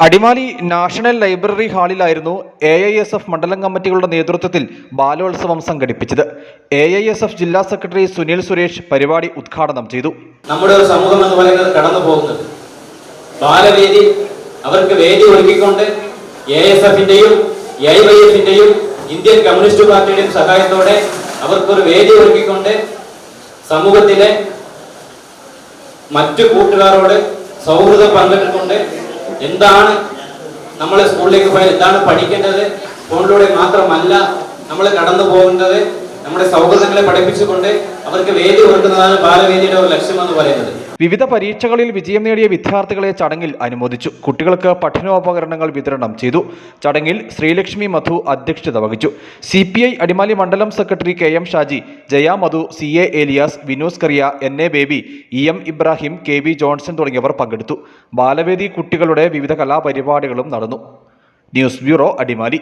Adimali national library ഹാളിലായിരുന്നു A I S F മണ്ഡലം കമ്മിറ്റികളുടെ നേതൃത്വത്തിൽ ബാലോത്സവം സംഘടിപ്പിച്ചത്. എ ഐ എസ് എഫ് ജില്ലാ സെക്രട്ടറി സുനിൽ സുരേഷ് പരിപാടി ഉദ്ഘാടനം ചെയ്തു. നമ്മുടെ ഒരു സമൂഹം എന്ന് പറയുന്നത് കടന്നു പോകുന്നത്. ബാലവേദി അവർക്ക് വേദി ഒരുക്കിക്കൊണ്ട് എ എസ് എഫിന്റെയും എ വൈ എഫിന്റെയും ഇന്ത്യൻ കമ്മ്യൂണിസ്റ്റ് പാർട്ടിയുടെയും സഹായത്തോടെ അവർക്കൊരു വേദി ഒരുക്കിക്കൊണ്ട് സമൂഹത്തിലെ മറ്റു കൂട്ടുകാരോട് സൗഹൃദം പങ്കിട്ടുകൊണ്ട് എന്താണ് നമ്മൾ സ്കൂളിലേക്ക് പോയാൽ എന്താണ് പഠിക്കേണ്ടത്? ഫോണിലൂടെ മാത്രമല്ല നമ്മൾ കടന്നു പോകേണ്ടത് നമ്മുടെ സൗഹൃദങ്ങളെ പഠിപ്പിച്ചുകൊണ്ട് അവർക്ക് വേദി ഒരുക്കുന്നതാണ് ബാലവേദിയുടെ ഒരു ലക്ഷ്യം എന്ന് പറയുന്നത്. വിവിധ പരീക്ഷകളിൽ വിജയം നേടിയ വിദ്യാർത്ഥികളെ ചടങ്ങിൽ അനുമോദിച്ചു. കുട്ടികൾക്ക് പഠനോപകരണങ്ങൾ വിതരണം ചെയ്തു. ചടങ്ങിൽ ശ്രീലക്ഷ്മി മധു അധ്യക്ഷത വഹിച്ചു. സി പി ഐ അടിമാലി മണ്ഡലം secretary K M Shaji Jaya Madhu C A Elias Vinos Kariya N A Baby E M Ibrahim K V Johnson തുടങ്ങിയവർ പങ്കെടുത്തു. ബാലവേദി കുട്ടികളുടെ വിവിധ കലാപരിപാടികളും നടന്നു. News bureau Adimali.